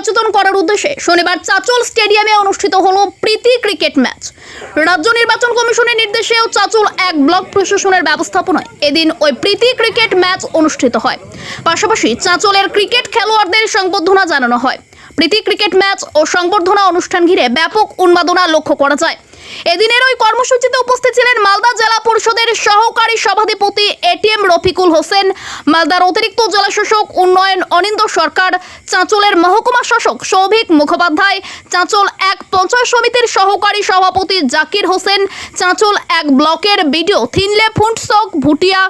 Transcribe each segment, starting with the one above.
সচেতন করার উদ্দেশ্যে শনিবার চাচল স্টেডিয়ামে অনুষ্ঠিত হলো প্রীতি ক্রিকেট ম্যাচ। রাজ্য নির্বাচন কমিশনের নির্দেশেও চাচল এক ব্লক প্রশাসনের ব্যবস্থাপনায় এদিন ওই প্রীতি ক্রিকেট ম্যাচ অনুষ্ঠিত হয়। পাশাপাশি চাচলের ক্রিকেট খেলোয়াড়দের সংবর্ধনা জানানো হয়। প্রীতি ক্রিকেট ম্যাচ ও সংবর্ধনা অনুষ্ঠান ঘিরে ব্যাপক উন্মাদনা লক্ষ্য করা যায়। এদিনের ওই কর্মসূচিতে উপস্থিত ছিলেন মালদা জেলা পরিষদের সহকারী সভাধিপতি এটিএম রফিকুল হোসেন, মালদার অতিরিক্ত জেলাশাসক উন্নয়ন অনিন্দ সরকার, চাঁচলের মহকুমা শাসক সৌভিক মুখোপাধ্যায়, চাঁচল এক পঞ্চায়েত সমিতির সহকারী সভাপতি জাকির হোসেন, চাঁচল এক ব্লকের বিডিও থিনলে ফুন্টসক ভুটিয়া,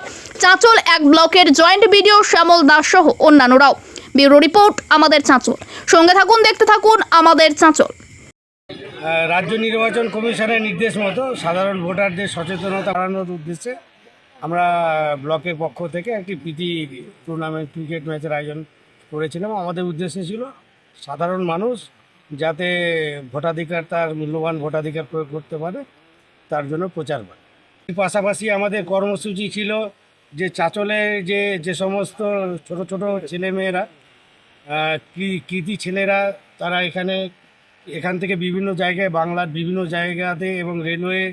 চাঁচল এক ব্লকের জয়েন্ট বিডিও শ্যামল দাস সহ অন্যান্যরাও। ব্যুরো রিপোর্ট আমাদের চাঁচল। সঙ্গে থাকুন, দেখতে থাকুন আমাদের চাঁচল। রাজ্য নির্বাচন কমিশনের নির্দেশ মতো সাধারণ ভোটারদের সচেতনতা বাড়ানোর উদ্দেশ্যে আমরা ব্লকের পক্ষ থেকে একটি প্রীতি টুর্নামেন্ট ক্রিকেট ম্যাচের আয়োজন করেছিলাম। আমাদের উদ্দেশ্য ছিল সাধারণ মানুষ যাতে ভোটাধিকার, তার মূল্যবান ভোটাধিকার প্রয়োগ করতে পারে, তার জন্য প্রচার করে। পাশাপাশি আমাদের কর্মসূচি ছিল যে চাচলে যে যে সমস্ত ছোট ছোট ছেলেমেয়েরা কৃতি ছেলেরা, তারা এখানে, এখান থেকে বিভিন্ন জায়গায়, বাংলার বিভিন্ন জায়গাতে এবং রেলওয়ে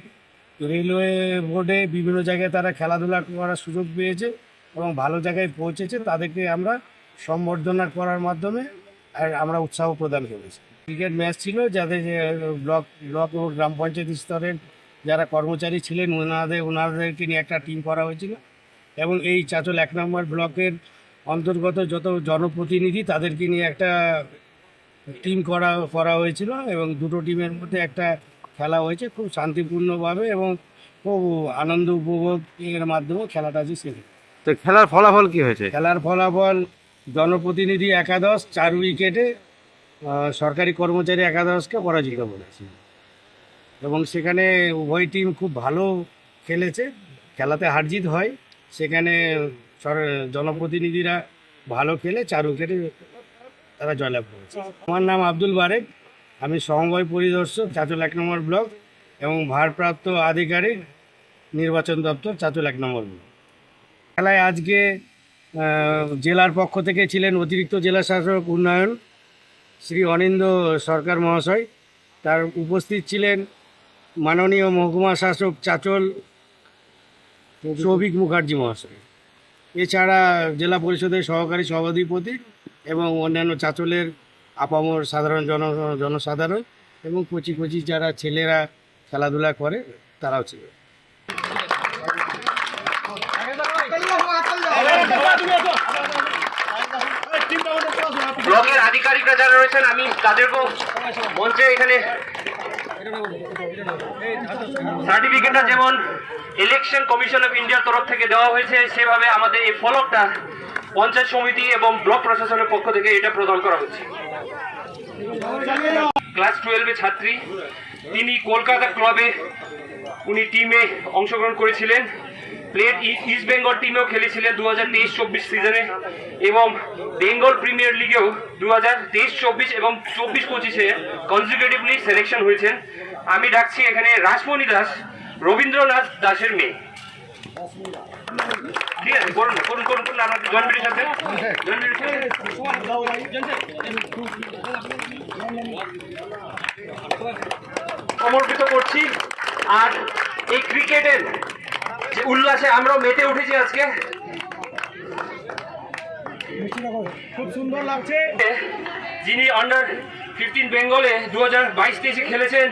রেলওয়ে বোর্ডে বিভিন্ন জায়গায় তারা খেলাধুলা করার সুযোগ পেয়েছে এবং ভালো জায়গায় পৌঁছেছে। তাদেরকে আমরা সম্বর্ধনা করার মাধ্যমে আর আমরা উৎসাহ প্রদান করেছি। ক্রিকেট ম্যাচ ছিল, যাদের ব্লক ব্লক ও গ্রাম পঞ্চায়েত স্তরের যারা কর্মচারী ছিলেন, ওনাদের, ওনাদেরকে নিয়ে একটা টিম করা হয়েছিল। এবং এই চাচল এক নম্বর ব্লকের অন্তর্গত যত জনপ্রতিনিধি তাদেরকে নিয়ে একটা টিম করা করা হয়েছিল এবং দুটো টিমের মধ্যে একটা খেলা হয়েছে খুব শান্তিপূর্ণভাবে এবং খুব আনন্দ উপভোগ এর মাধ্যমে খেলাটা যে হয়েছে। তো খেলার ফলাফল কি হয়েছে? খেলার ফলাফল জনপ্রতিনিধি একাদশ চার উইকেটে সরকারি কর্মচারী একাদশকে পরাজিত করেছে। এবং সেখানে উভয় টিম খুব ভালো খেলেছে। খেলাতে হারজিত হয়। সেখানে সর- জনপ্রতিনিধিরা ভালো খেলে চার উইকেটে তারা জয়লাভ করেছে। আমার নাম আব্দুল বারেক, আমি সমবায় পরিদর্শক চাচল এক নম্বর ব্লক এবং ভারপ্রাপ্ত আধিকারিক নির্বাচন দপ্তর চাচল এক নম্বর ব্লক। খেলায় আজকে জেলার পক্ষ থেকে ছিলেন অতিরিক্ত জেলা শাসক উন্নয়ন শ্রী অনিন্দ সরকার মহাশয়। তার উপস্থিত ছিলেন মাননীয় মহকুমা শাসক চাচল সৌভিক মুখার্জি মহাশয়। এছাড়া জেলা পরিষদের সহকারী সভাধিপতি এবং অন্যান্য চাচলের আপামর সাধারণ জন, জনসাধারণ এবং কচি কচি যারা ছেলেরা খেলাধুলা করে, তারাও ছিল। ব্লকের আধিকারিকরা যারা রয়েছেন, আমি তাদেরকেও মঞ্চে এখানে সার্টিফিকেটটা যেমন ইলেকশন কমিশন অফ ইন্ডিয়ার তরফ থেকে দেওয়া হয়েছে, সেভাবে আমাদের এই ফলকটা পঞ্চায়েত সমিতি এবং ব্লক প্রশাসনের পক্ষ থেকে এটা প্রদান করা হচ্ছে। ক্লাস টুয়েলভে ছাত্রী, তিনি কলকাতা ক্লাবে উনি টিমে অংশগ্রহণ করেছিলেন। প্লেট ইস্ট বেঙ্গল টিমেও খেলেছিলেন দু হাজার তেইশ, চব্বিশ সিজনে এবং বেঙ্গল প্রিমিয়ার লিগেও দু হাজার তেইশ, চব্বিশ এবং চব্বিশ পঁচিশে কনজিকিউটিভলি সিলেকশন হয়েছেন। আমি ডাকছি এখানে রাসমণি দাস, রবীন্দ্রনাথ দাসের মেয়ে। ঠিক আছে সমর্পিত করছি। আর এই ক্রিকেটের উল্লাসে আমরাও মেতে উঠেছি আজকে। খুব সুন্দর লাগছে। যিনি আন্ডার ফিফটিন বেঙ্গলে দু হাজার বাইশ তেইশে খেলেছেন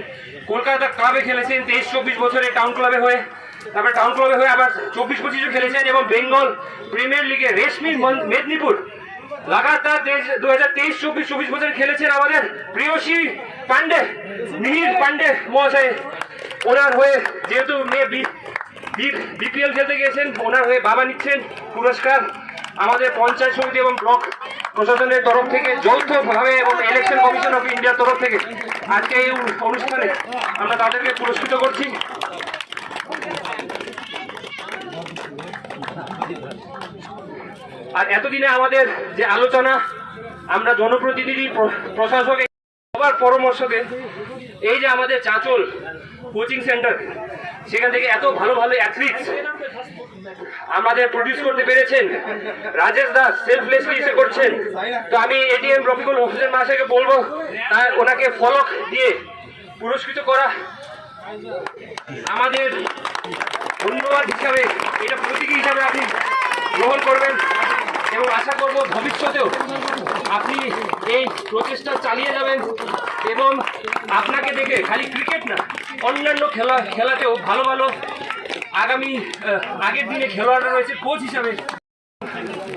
কলকাতা ক্লাবে খেলেছেন তেইশ চব্বিশ বছরে টাউন ক্লাবে হয়ে। তারপরে টাউন ক্লাবে হয়ে আবার চব্বিশ পঁচিশও খেলেছেন এবং বেঙ্গল প্রিমিয়ার লিগে রেশমি মেদিনীপুর। লাগাতার দু হাজার তেইশ চব্বিশ চব্বিশ বছর খেলেছেন আমাদের প্রিয়সী পান্ডে মিহির পান্ডে মহাশয়। ওনার হয়ে যেহেতু মেয়ে বিপিএল খেলতে গিয়েছেন ওনার হয়ে বাবা নিচ্ছেন, পুরস্কার আমাদের পঞ্চায়েত সমিতি এবং ব্লক প্রশাসনের তরফ থেকে, যৌথভাবে এবং ইলেকশন কমিশন অফ ইন্ডিয়ার তরফ থেকে আজকে এই অনুষ্ঠানে আমরা তাদেরকে পুরস্কৃত করছি। আর এতদিনে আমাদের যে আলোচনা, আমরা জনপ্রতিনিধি, প্র- প্রশাসক সবার পরামর্শকে, এই যে আমাদের চাঁচল কোচিং সেন্টার সেখান থেকে এত ভালো ভালো অ্যাথলিটস আমাদের প্রডিউস করতে পেরেছেন। রাজেশ দাস সেলফলেসলি এসে করছেন। তো আমি এটিএম রফিকুল হোসেন মাসাকে বলব, তার ওনাকে ফলক দিয়ে পুরস্কৃত করা। আমাদের ধন্যবাদ হিসাবে এটা প্রতীকী হিসাবে আপনি গ্রহণ করবেন। এবং আশা করব ভবিষ্যতেও আপনি এই প্রচেষ্টা চালিয়ে যাবেন এবং আপনাকে দেখে খালি ক্রিকেট না, অন্যান্য খেলা, খেলাতেও ভালো ভালো আগামী আগের দিনে খেলোয়াড়রা রয়েছে কোচ হিসাবে।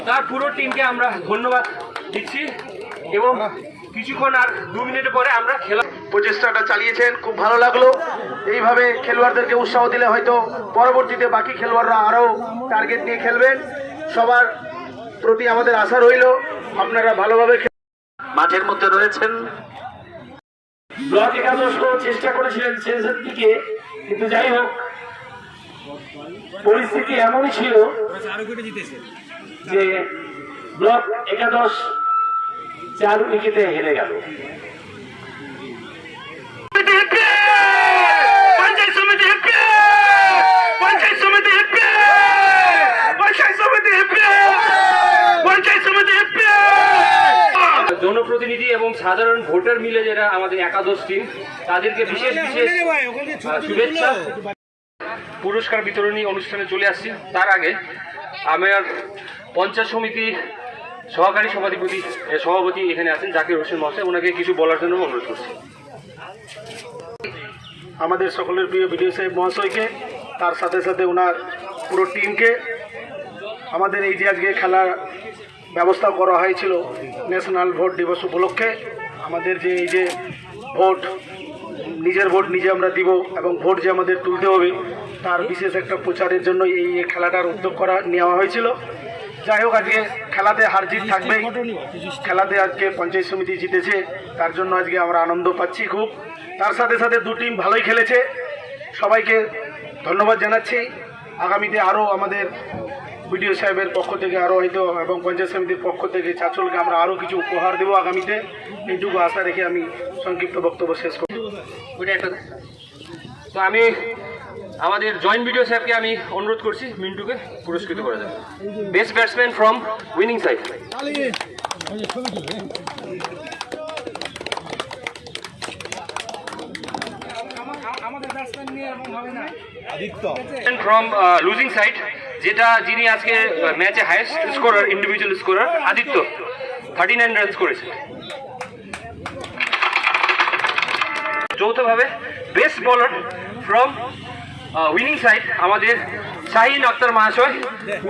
তার পুরো টিমকে আমরা ধন্যবাদ দিচ্ছি এবং কিছুক্ষণ আর দু মিনিট পরে আমরা খেলা প্রচেষ্টাটা চালিয়েছেন, খুব ভালো লাগল। এইভাবে খেলোয়াড়দেরকে উৎসাহ দিলে হয়তো পরবর্তীতে বাকি খেলোয়াড়রা আরও টার্গেট নিয়ে খেলবেন। সবার প্রতি আমাদের আশা রইল আপনারা ভালোভাবে মাঠের মধ্যে রয়েছেন। ব্লক একাদশ চেষ্টা করেছিলেন শেষের দিকে কিন্তু যাই হোক পরিস্থিতি এমনই ছিল যে ব্লক একাদশ চার উইকেটে হেরে গেল পঞ্চায়েত সমিতি পঞ্চায়েত সমিতি পঞ্চায়েত সমিতি পঞ্চায়েত সমিতি জনপ্রতিনিধি এবং সাধারণ ভোটার মিলে যারা আমাদের একাদশ টিম তাদেরকে বিশেষ বিশেষ শুভেচ্ছা। পুরস্কার বিতরণী অনুষ্ঠানে চলে আসছি। তার আগে আমার পঞ্চায়েত সমিতি সহকারী সভাধিপতি সভাপতি এখানে আছেন জাকির হোসেন মহাশয়। ওনাকে কিছু বলার জন্য অনুরোধ করছি। আমাদের সকলের প্রিয় ভিডিও সাহেব মহাশয়কে তার সাথে সাথে ওনার পুরো টিমকে আমাদের এই যে আজকে খেলার ব্যবস্থা করা হয়েছিল ন্যাশনাল ভোট দিবস উপলক্ষে। আমাদের যে এই যে ভোট, নিজের ভোট নিজে আমরা দিব এবং ভোট যে আমাদের তুলতে হবে, তার বিশেষ একটা প্রচারের জন্য এই খেলাটার উদ্যোগ করা, নেওয়া হয়েছিল। যাই হোক, আজকে খেলাতে হার জিত থাকবে খেলাতে আজকে পঞ্চায়েত সমিতি জিতেছে, তার জন্য আজকে আমরা আনন্দ পাচ্ছি খুব। তার সাথে সাথে দু টিম ভালোই খেলেছে। সবাইকে ধন্যবাদ জানাচ্ছি। আগামীতে আরও আমাদের বিডিও সাহেবের পক্ষ থেকে আরও হয়তো এবং পঞ্চায়েত সমিতির পক্ষ থেকে চাচলকে আমরা আরও কিছু উপহার দেবো আগামীতে। এইটুকু আশা রেখে আমি সংক্ষিপ্ত বক্তব্য শেষ করি ওইটা একটা তো আমি আমাদের জয়েন্ট ভিডিও সাহেবকে আমি অনুরোধ করছি মিন্টুকে পুরস্কৃত করে দেবো best batsman from winning side from losing side যেটা যিনি আজকে ম্যাচে highest scorer individual scorer Aditya. Thirty nine runs করেছে। যৌথভাবে বেস্ট বলার ফ্রম উইনিং সাইড আমাদের শাহিন আক্তার মহাশয়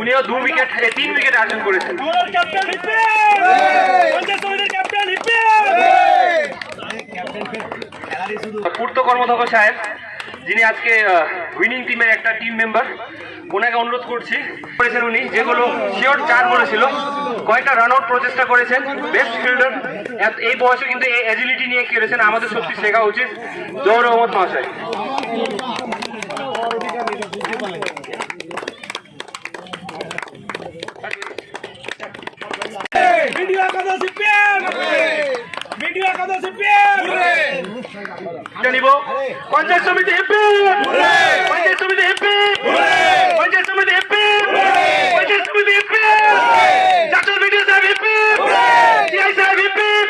উনিও দু উইকেট তিন উইকেট অর্জন করেছেন। পূর্ত কর্মধ্যক্ষ সাহেব যিনি আজকে উইনিং টিমের একটা টিম মেম্বার ওনাকে অনুরোধ করছি করেছেন উনি যেগুলো শিওর চার বলেছিল। কয়েকটা রান আউট প্রচেষ্টা করেছেন বেস্ট ফিল্ডার এই বয়সে কিন্তু এই এজিলিটি নিয়ে খেলেছেন আমাদের সত্যি শেখা উচিত। জৌর রহমত মহাশয়। ভিডিও একাদশী পেন ভিডিও একাদশী পেন এটা নিব। পঞ্চায়েত সমিতি হ্যাপি পঞ্চায়েত সমিতি হ্যাপি জয় সাহেব বিপিন